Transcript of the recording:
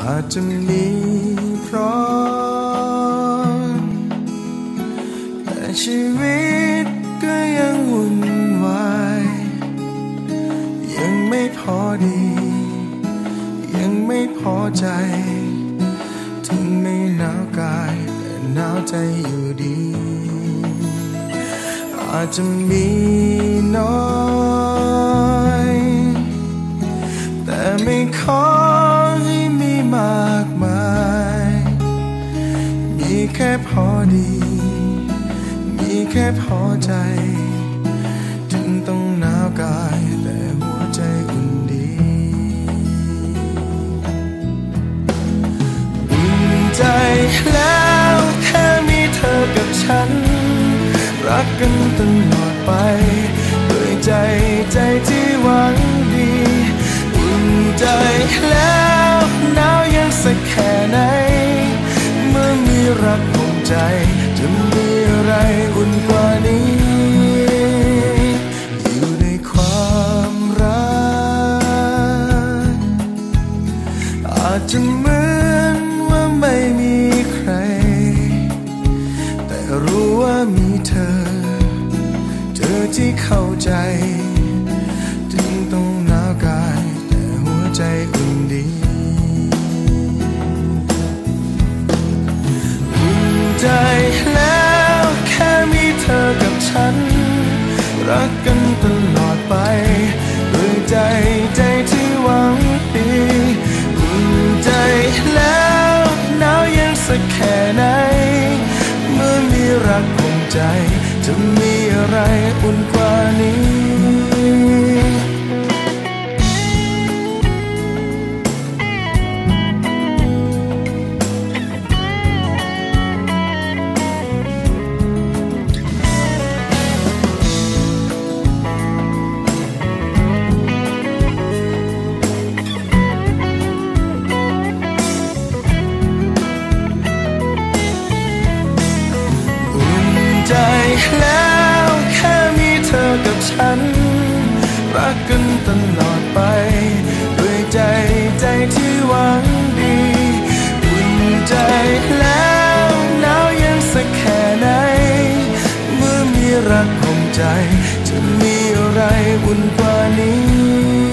อาจจะมีเพราะแต่ชีวิตก็ยังวุ่นวายยังไม่พอดี ยังไม่พอใจ ถึงไม่หนาวกายแต่หนาวใจอยู่ดี อาจจะมีน้อย ค่พอดี มีแค่พอใจ ถึงต้องหนาวกายแต่หัวใจอุ่นดีอุ่นใจแล้วแค่มีเธอกับฉัน รักกันตลอดไป ใจ จะมีอะไรอุ่นกว่านี้ อยู่ในความรัก อาจจะเหมือนว่าไม่มีใคร แต่รู้ว่ามีเธอ เธอที่เข้าใจ ถึงต้องหนาวกายแต่หัวใจ ฉัน รักกันตลอดไปด้วยใจใจที่หวังดีอุ่นใจแล้วหนาวยังสักแค่ไหน เมื่อมีรักคงใจ จะมีอะไรอุ่นกว่านี้ ใจ จะมีอะไรอุ่นกว่านี้